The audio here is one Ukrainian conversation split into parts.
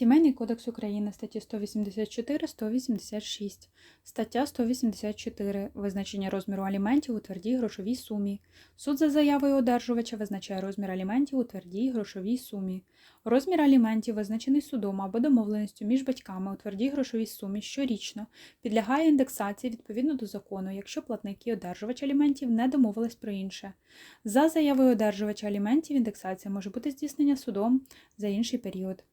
Сімейний кодекс України, статті 184-186, стаття 184. Визначення розміру аліментів у твердій грошовій сумі. Суд за заявою одержувача визначає розмір аліментів у твердій грошовій сумі. Розмір аліментів, визначений судом або домовленістю між батьками у твердій грошовій сумі щорічно, підлягає індексації відповідно до закону, якщо платник і одержувач аліментів не домовились про інше. За заявою одержувача аліментів індексація може бути здійснена судом за інший період.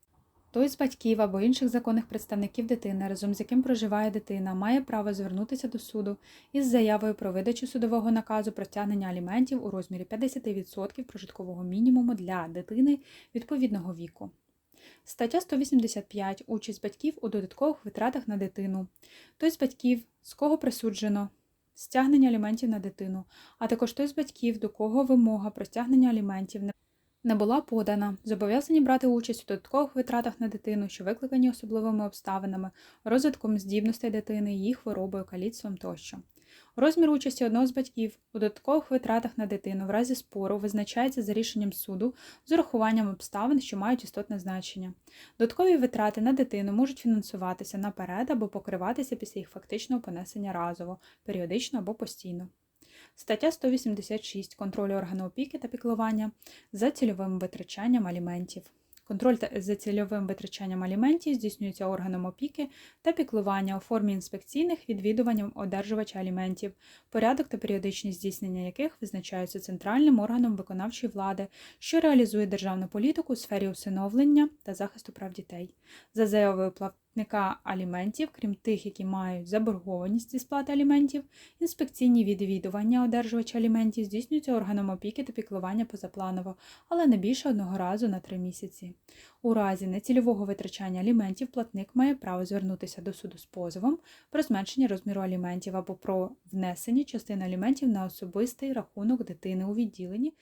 Той з батьків або інших законних представників дитини, разом з яким проживає дитина, має право звернутися до суду із заявою про видачу судового наказу про стягнення аліментів у розмірі 50% прожиткового мінімуму для дитини відповідного віку. Стаття 185. Участь батьків у додаткових витратах на дитину. Той з батьків, з кого присуджено стягнення аліментів на дитину, а також той з батьків, до кого вимога про стягнення аліментів не не була подана, зобов'язані брати участь у додаткових витратах на дитину, що викликані особливими обставинами, розвитком здібностей дитини, її хворобою, каліцтвом тощо. Розмір участі одного з батьків у додаткових витратах на дитину в разі спору визначається за рішенням суду з урахуванням обставин, що мають істотне значення. Додаткові витрати на дитину можуть фінансуватися наперед або покриватися після їх фактичного понесення разово, періодично або постійно. Стаття 186. Контроль органу опіки та піклування за цільовим витрачанням аліментів. Контроль за цільовим витрачанням аліментів здійснюється органом опіки та піклування у формі інспекційних відвідуванням одержувача аліментів, порядок та періодичність здійснення яких визначаються центральним органом виконавчої влади, що реалізує державну політику у сфері усиновлення та захисту прав дітей. За заявою платника аліментів, крім тих, які мають заборгованість зі сплати аліментів, інспекційні відвідування одержувача аліментів здійснюються органом опіки та піклування позапланово, але не більше одного разу на три місяці. У разі нецільового витрачання аліментів платник має право звернутися до суду з позовом про зменшення розміру аліментів або про внесення частини аліментів на особистий рахунок дитини у відділенні